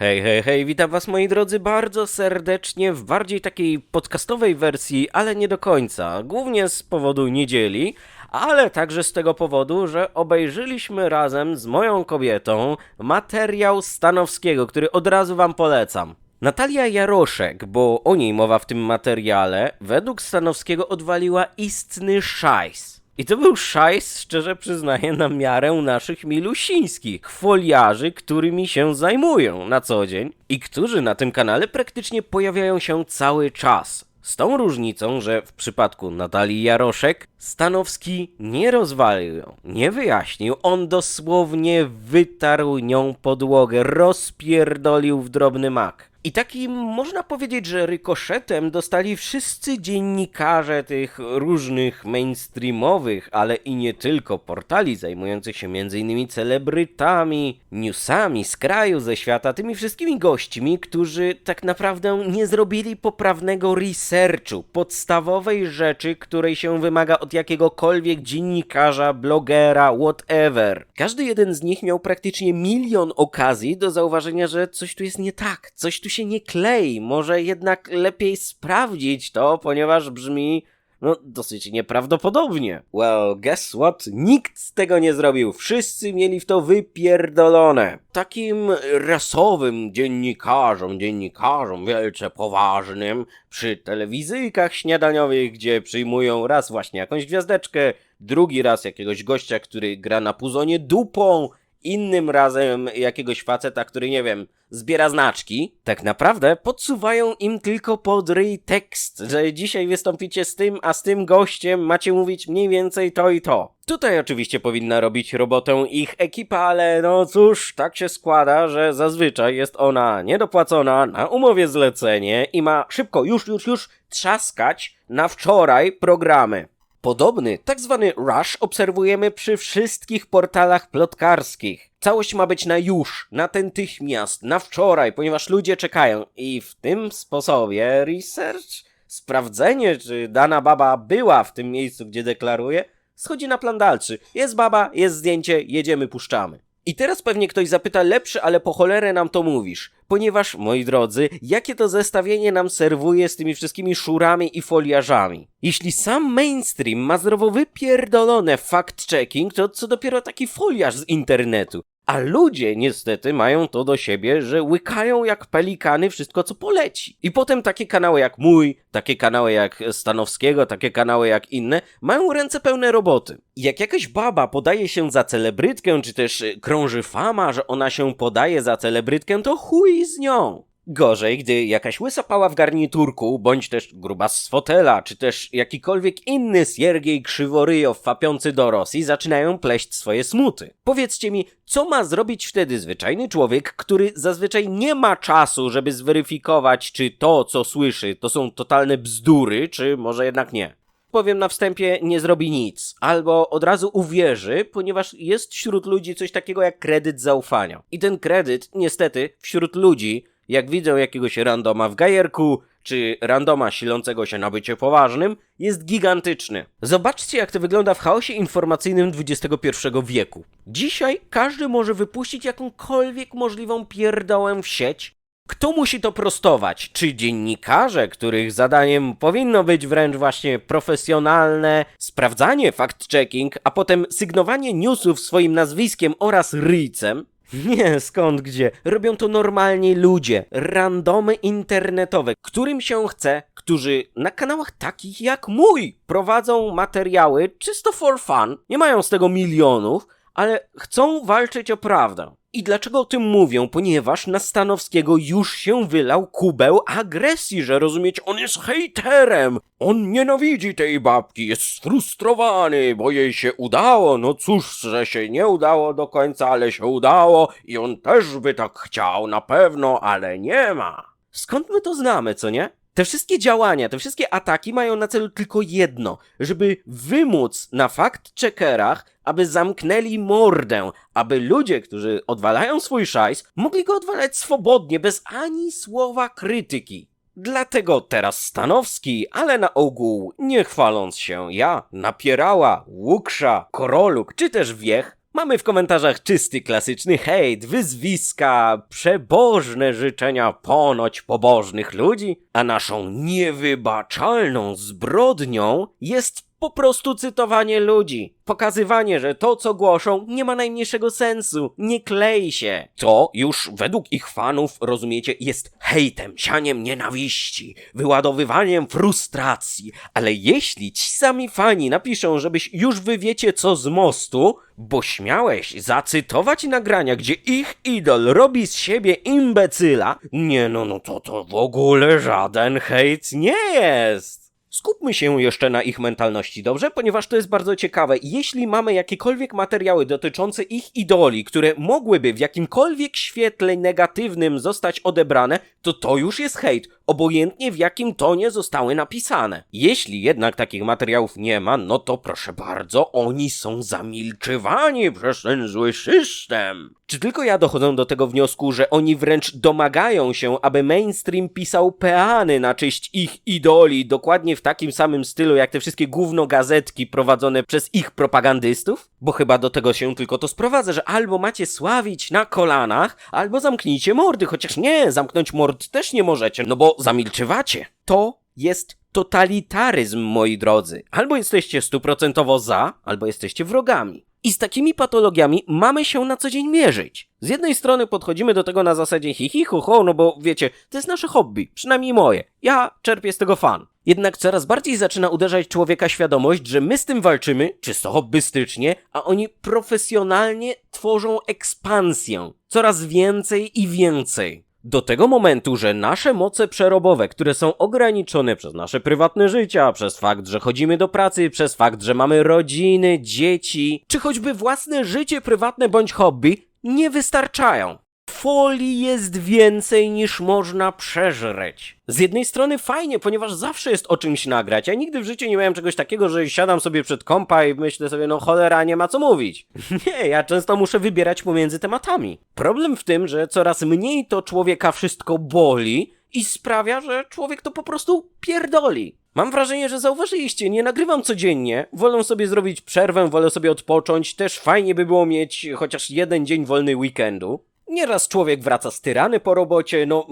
Hej, hej, hej, witam was moi drodzy bardzo serdecznie w bardziej takiej podcastowej wersji, ale nie do końca. Głównie z powodu niedzieli, ale także z tego powodu, że obejrzyliśmy razem z moją kobietą materiał Stanowskiego, który od razu wam polecam. Natalia Jaroszek, bo o niej mowa w tym materiale, według Stanowskiego odwaliła istny szajs. I to był szajs, szczerze przyznaję, na miarę naszych milusińskich foliarzy, którymi się zajmują na co dzień i którzy na tym kanale praktycznie pojawiają się cały czas. Z tą różnicą, że w przypadku Natalii Jaroszek Stanowski nie rozwalił ją, nie wyjaśnił, on dosłownie wytarł nią podłogę, rozpierdolił w drobny mak. I takim można powiedzieć, że rykoszetem dostali wszyscy dziennikarze tych różnych mainstreamowych, ale i nie tylko portali zajmujących się m.in. celebrytami, newsami z kraju, ze świata, tymi wszystkimi gośćmi, którzy tak naprawdę nie zrobili poprawnego researchu, podstawowej rzeczy, której się wymaga od jakiegokolwiek dziennikarza, blogera, whatever. Każdy jeden z nich miał praktycznie milion okazji do zauważenia, że coś tu jest nie tak, coś tu się nie klei, może jednak lepiej sprawdzić to, ponieważ brzmi no, dosyć nieprawdopodobnie. Well, guess what? Nikt z tego nie zrobił. Wszyscy mieli w to wypierdolone. Takim rasowym dziennikarzom, dziennikarzom wielce poważnym, przy telewizyjkach śniadaniowych, gdzie przyjmują raz właśnie jakąś gwiazdeczkę, drugi raz jakiegoś gościa, który gra na puzonie dupą, innym razem jakiegoś faceta, który nie wiem, zbiera znaczki, tak naprawdę podsuwają im tylko pod ryj tekst, że dzisiaj wystąpicie z tym, a z tym gościem macie mówić mniej więcej to i to. Tutaj oczywiście powinna robić robotę ich ekipa, ale no cóż, tak się składa, że zazwyczaj jest ona niedopłacona na umowie zlecenie i ma szybko, już, już, już trzaskać na wczoraj programy. Podobny, tak zwany rush obserwujemy przy wszystkich portalach plotkarskich. Całość ma być na już, na natychmiast, na wczoraj, ponieważ ludzie czekają. I w tym sposobie research, sprawdzenie, czy dana baba była w tym miejscu, gdzie deklaruje, schodzi na plan dalszy. Jest baba, jest zdjęcie, jedziemy, puszczamy. I teraz pewnie ktoś zapyta, lepszy, ale po cholerę nam to mówisz. Ponieważ, moi drodzy, jakie to zestawienie nam serwuje z tymi wszystkimi szurami i foliarzami? Jeśli sam mainstream ma zdrowo wypierdolone fact-checking, to co dopiero taki foliarz z internetu. A ludzie niestety mają to do siebie, że łykają jak pelikany wszystko co poleci. I potem takie kanały jak mój, takie kanały jak Stanowskiego, takie kanały jak inne mają ręce pełne roboty. I Jak jakaś baba podaje się za celebrytkę, czy też krąży fama, że ona się podaje za celebrytkę, to chuj z nią. Gorzej, gdy jakaś łysa pała w garniturku, bądź też gruba z fotela, czy też jakikolwiek inny Siergiej Krzyworyjow fapiący do Rosji zaczynają pleść swoje smuty. Powiedzcie mi, co ma zrobić wtedy zwyczajny człowiek, który zazwyczaj nie ma czasu, żeby zweryfikować, czy to, co słyszy, to są totalne bzdury, czy może jednak nie? Powiem na wstępie, nie zrobi nic, albo od razu uwierzy, ponieważ jest wśród ludzi coś takiego jak kredyt zaufania. I ten kredyt, niestety, wśród ludzi jak widzą jakiegoś randoma w gajerku, czy randoma silącego się na bycie poważnym, jest gigantyczny. Zobaczcie, jak to wygląda w chaosie informacyjnym XXI wieku. Dzisiaj każdy może wypuścić jakąkolwiek możliwą pierdołę w sieć. Kto musi to prostować? Czy dziennikarze, których zadaniem powinno być wręcz właśnie profesjonalne sprawdzanie fact-checking, a potem sygnowanie newsów swoim nazwiskiem oraz ryjcem? Nie, skąd gdzie? Robią to normalni ludzie, randomy internetowe, którym się chce, którzy na kanałach takich jak mój prowadzą materiały czysto for fun, nie mają z tego milionów, ale chcą walczyć o prawdę. I dlaczego o tym mówią? Ponieważ na Stanowskiego już się wylał kubeł agresji, że rozumiecie, on jest hejterem. On nienawidzi tej babki, jest sfrustrowany, bo jej się udało. No cóż, że się nie udało do końca, ale się udało i on też by tak chciał, na pewno, ale nie ma. Skąd my to znamy, co nie? Te wszystkie działania, te wszystkie ataki mają na celu tylko jedno, żeby wymóc na fact-checkerach, aby zamknęli mordę, aby ludzie, którzy odwalają swój szajs, mogli go odwalać swobodnie, bez ani słowa krytyki. Dlatego teraz Stanowski, ale na ogół, nie chwaląc się ja, Napierała, Łuksza, Koroluk czy też Wiech, Mamy w komentarzach czysty, klasyczny hejt, wyzwiska, przebożne życzenia ponoć pobożnych ludzi, a naszą niewybaczalną zbrodnią jest po prostu cytowanie ludzi. Pokazywanie, że to, co głoszą, nie ma najmniejszego sensu, nie klei się. To już według ich fanów, rozumiecie, jest hejtem, sianiem nienawiści, wyładowywaniem frustracji. Ale jeśli ci sami fani napiszą, żebyś już wy wiecie co z mostu, bo śmiałeś zacytować nagrania, gdzie ich idol robi z siebie imbecyla, nie no, no to to w ogóle żaden hejt nie jest. Skupmy się jeszcze na ich mentalności, dobrze? Ponieważ to jest bardzo ciekawe. Jeśli mamy jakiekolwiek materiały dotyczące ich idoli, które mogłyby w jakimkolwiek świetle negatywnym zostać odebrane, to to już jest hejt, obojętnie w jakim tonie zostały napisane. Jeśli jednak takich materiałów nie ma, no to proszę bardzo, oni są zamilczywani przez ten zły system. Czy tylko ja dochodzę do tego wniosku, że oni wręcz domagają się, aby mainstream pisał peany na cześć ich idoli, dokładnie w takim samym stylu jak te wszystkie gówno gazetki prowadzone przez ich propagandystów? Bo chyba do tego się tylko to sprowadza, że albo macie sławić na kolanach, albo zamknijcie mordy, chociaż nie, zamknąć mord też nie możecie, no bo zamilczywacie. To jest totalitaryzm, moi drodzy. Albo jesteście stuprocentowo za, albo jesteście wrogami. I z takimi patologiami mamy się na co dzień mierzyć. Z jednej strony podchodzimy do tego na zasadzie hi hi ho ho, no bo wiecie, to jest nasze hobby, przynajmniej moje. Ja czerpię z tego fan. Jednak coraz bardziej zaczyna uderzać człowieka świadomość, że my z tym walczymy czysto hobbystycznie, a oni profesjonalnie tworzą ekspansję. Coraz więcej i więcej. Do tego momentu, że nasze moce przerobowe, które są ograniczone przez nasze prywatne życia, przez fakt, że chodzimy do pracy, przez fakt, że mamy rodziny, dzieci, czy choćby własne życie prywatne bądź hobby, nie wystarczają. Folii jest więcej niż można przeżreć. Z jednej strony fajnie, ponieważ zawsze jest o czymś nagrać. Ja nigdy w życiu nie miałem czegoś takiego, że siadam sobie przed kompa i myślę sobie, no cholera, nie ma co mówić. Nie, ja często muszę wybierać pomiędzy tematami. Problem w tym, że coraz mniej to człowieka wszystko boli i sprawia, że człowiek to po prostu pierdoli. Mam wrażenie, że zauważyliście, nie nagrywam codziennie, wolę sobie zrobić przerwę, wolę sobie odpocząć, też fajnie by było mieć chociaż jeden dzień wolny weekendu. Nieraz człowiek wraca z tyrany po robocie, no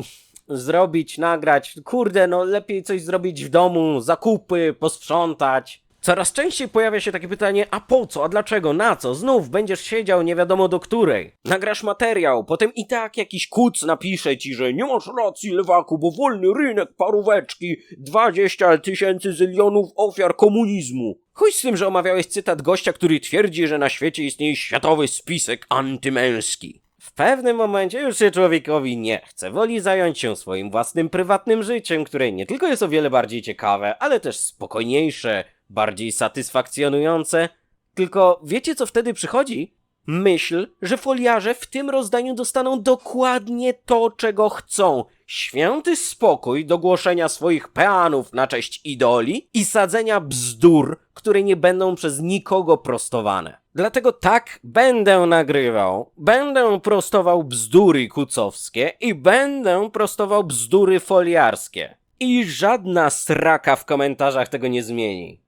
zrobić, nagrać, kurde, no lepiej coś zrobić w domu, zakupy, posprzątać. Coraz częściej pojawia się takie pytanie, a po co, a dlaczego, na co, znów będziesz siedział nie wiadomo do której. Nagrasz materiał, potem i tak jakiś kuc napisze ci, że nie masz racji, lewaku, bo wolny rynek, paróweczki, 20 tysięcy zylionów ofiar komunizmu. Chuj z tym, że omawiałeś cytat gościa, który twierdzi, że na świecie istnieje światowy spisek antymęski. Pewnym momencie już się człowiekowi nie chce. Woli zająć się swoim własnym prywatnym życiem, które nie tylko jest o wiele bardziej ciekawe, ale też spokojniejsze, bardziej satysfakcjonujące. Tylko wiecie co wtedy przychodzi? Myśl, że foliarze w tym rozdaniu dostaną dokładnie to, czego chcą. Święty spokój do głoszenia swoich peanów na cześć idoli i sadzenia bzdur, które nie będą przez nikogo prostowane. Dlatego tak będę nagrywał, będę prostował bzdury kucowskie i będę prostował bzdury foliarskie. I żadna sraka w komentarzach tego nie zmieni.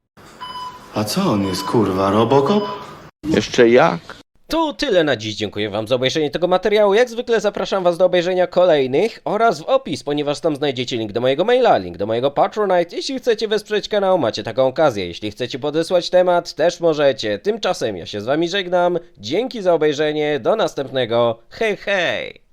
A co on jest, kurwa, Robocop? Jeszcze jak? To tyle na dziś. Dziękuję Wam za obejrzenie tego materiału. Jak zwykle zapraszam Was do obejrzenia kolejnych oraz w opis, ponieważ tam znajdziecie link do mojego maila, link do mojego Patronite. Jeśli chcecie wesprzeć kanał, macie taką okazję. Jeśli chcecie podesłać temat, też możecie. Tymczasem ja się z Wami żegnam. Dzięki za obejrzenie. Do następnego. Hej, hej!